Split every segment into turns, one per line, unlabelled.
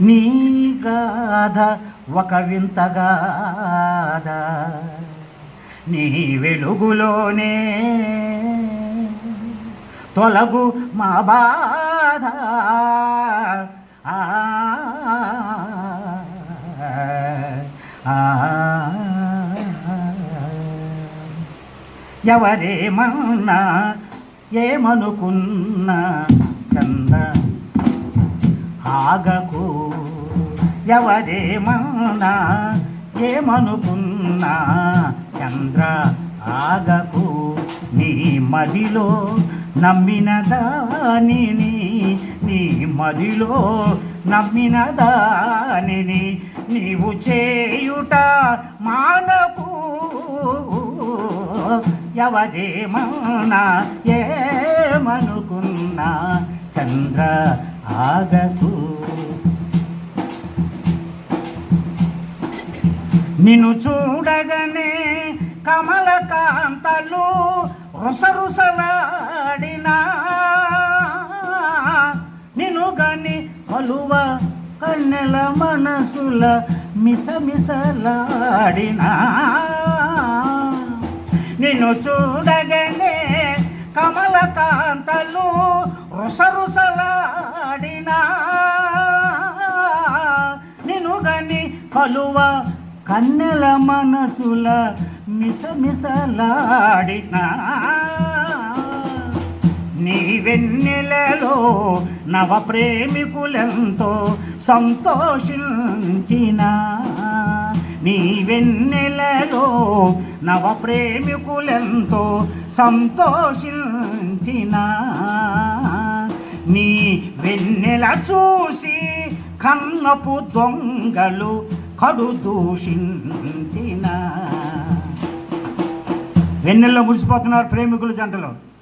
నీ గాథ ఒక వింతగాథ. నీ వెలుగులోనే తొలగు మా బాధ. ఆ, ఎవరేమన్నా ఏమనుకున్నా చంద్ర ఆగకు. ఎవరేమన్నా ఏమనుకున్నా చంద్ర ఆగకు. నీ మదిలో నమ్మిన దానిని నీ మదిలో నమ్మిన దానిని నీవు చేయుట మానకు. ఎవరేమన్నా ఏమనుకున్నా చంద్ర ఆగకు. నిన్ను చూడగానే కమలకాంతలు రుసరుసలాడినా నిన్ను గాని అలువ కన్నెల మనసుల మిసమిసలాడినా నిన్ను చూడగానే కమలకాంతలు రుసరుసలాడినా. నిను గని కలువ కన్నెల మనసుల మిసమిసలాడినా. నీ వెన్నెలలో నవ ప్రేమికులెంతో సంతోషించిన. నీ వెన్నెలలో నవ ప్రేమికులెంతో సంతోషించిన. నీ వెన్నెల చూసి కన్నపు దొంగలు కడు దూషించిన. వెన్నెల్లో మురిసిపోతున్నారు ప్రేమికులు జంటలు.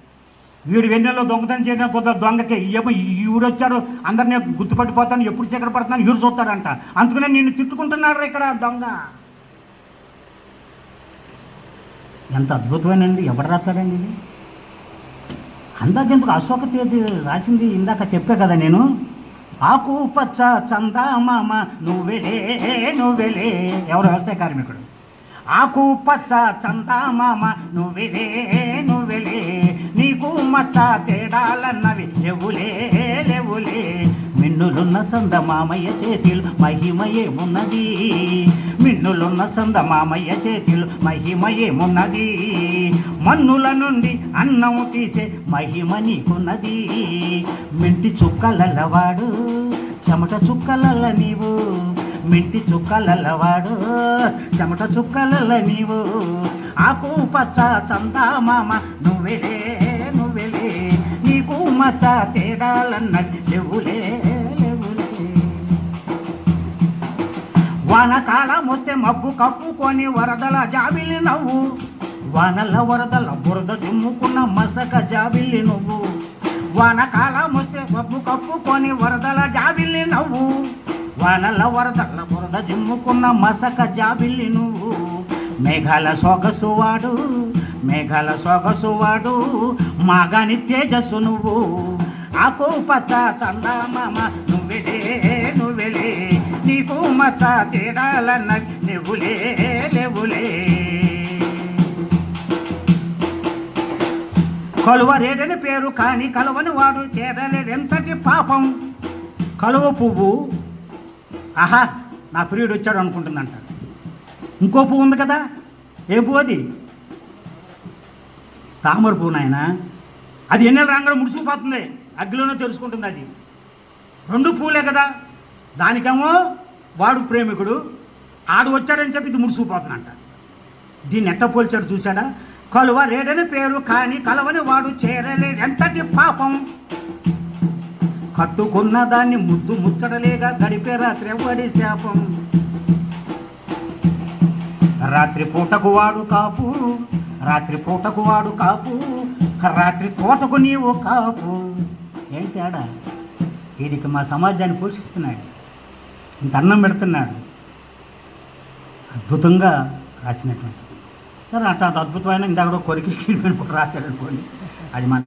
వీడు వెన్నెల్లో దొంగతనం చేయడం కొంత దొంగకి. ఏమో ఈవిడొచ్చాడు అందరినీ గుర్తుపట్టిపోతాను ఎప్పుడు చీకటి పడుతున్నాను ఈడు చూస్తాడంట. అందుకనే నిన్ను తిట్టుకుంటున్నాడు ఇక్కడ దొంగ. ఎంత అద్భుతమేనండి ఎవడు రాస్తాడండి ఇది? అంతకెందుకు అశోక తేజ్ రాసింది ఇందాక చెప్పే కదా నేను. ఆకు పచ్చ చందామామ నువ్వెలే నువ్వెలే ఎవరు వ్యవసాయ కార్మికుడు? ఆకు పచ్చ చందామామ నువ్వెలే నువ్వెలే నీకు మచ్చ తేడాలన్నవి లేవులే లేవులే మిన్నులున్న చందమామయ్య చేతిలు మహిమయేమున్నది మిన్నులున్న చందమామయ్య చేతిలు మహిమయేమున్నది మన్నుల నుండి అన్నము తీసే మహిమ నీకున్నది. మింటి చుక్కలల్లవాడు చెమట చుక్కలల్ల నీవు. మింటి చుక్కలల్లవాడు చెమట చుక్కలల్ల నీవు. ఆకు పచ్చ చందామామ నువ్వెలే నువ్వెలే నీకు మచ్చ తేడాలన్నది లేవులే. వానకాలం వస్తే మబ్బు కప్పుకొని వరదల జాబిల్లి నవ్వు. వానల వరదల బురద దుమ్ముకున్న మసక జాబిల్లి నువ్వు. వానకాలం వస్తే మబ్బు కప్పుకొని వరదల జాబిల్లి నవ్వు. వానల వరదల బురద దుమ్ముకున్న మసక జాబిల్లి నువ్వు. మేఘాల సొగసు వాడు మేఘాల సొగసు వాడు మాగాని తేజస్సు నువ్వు. ఆకు పచ్చ చందమామ నువ్వెలే నువ్వెలే నీకు మత తేడాలన్న నువ్వులే లేవులే కలువ రేడని పేరు కాని కలువని వాడు చేరలేడెంతటి పాపం. కలువ పువ్వు. ఆహా నా ప్రియుడు వచ్చాడు అనుకుంటుందంట. ఇంకో పువ్వు ఉంది కదా. ఏ పువ్వు అది? తామర పువ్వు నాయన. అది ఎన్నెల రంగులో ముడుచుకుపోతుంది. అగ్గిలోనే తెలుసుకుంటుంది అది. రెండు పువ్వులే కదా. దానికేమో వాడు ప్రేమికుడు ఆడు వచ్చాడని చెప్పి ఇది ముడుచుకుపోతుందంట దీన్ని ఎట్ట పోల్చాడు చూశాడా? కలువ రేడని పేరు కానీ కలవని వాడు చేరలేడు ఎంతటి పాపం. కట్టుకున్న దాన్ని ముద్దు ముచ్చడలేగా గడిపే రాత్రి ఎవడి శాపం? రాత్రి పూటకు వాడు కాపు రాత్రి పూటకు వాడు కాపు రాత్రి పూటకు నీవు కాపు. ఏంటి ఆడ? వీడికి మా సమాజాన్ని పోషిస్తున్నాడు. దండం పెడుతున్నాడు. అద్భుతంగా రాసినటువంటి. సరే అట్లాంటి అద్భుతమైన ఇందాక కూడా కొరికి రాశాడు అనుకోండి అది మన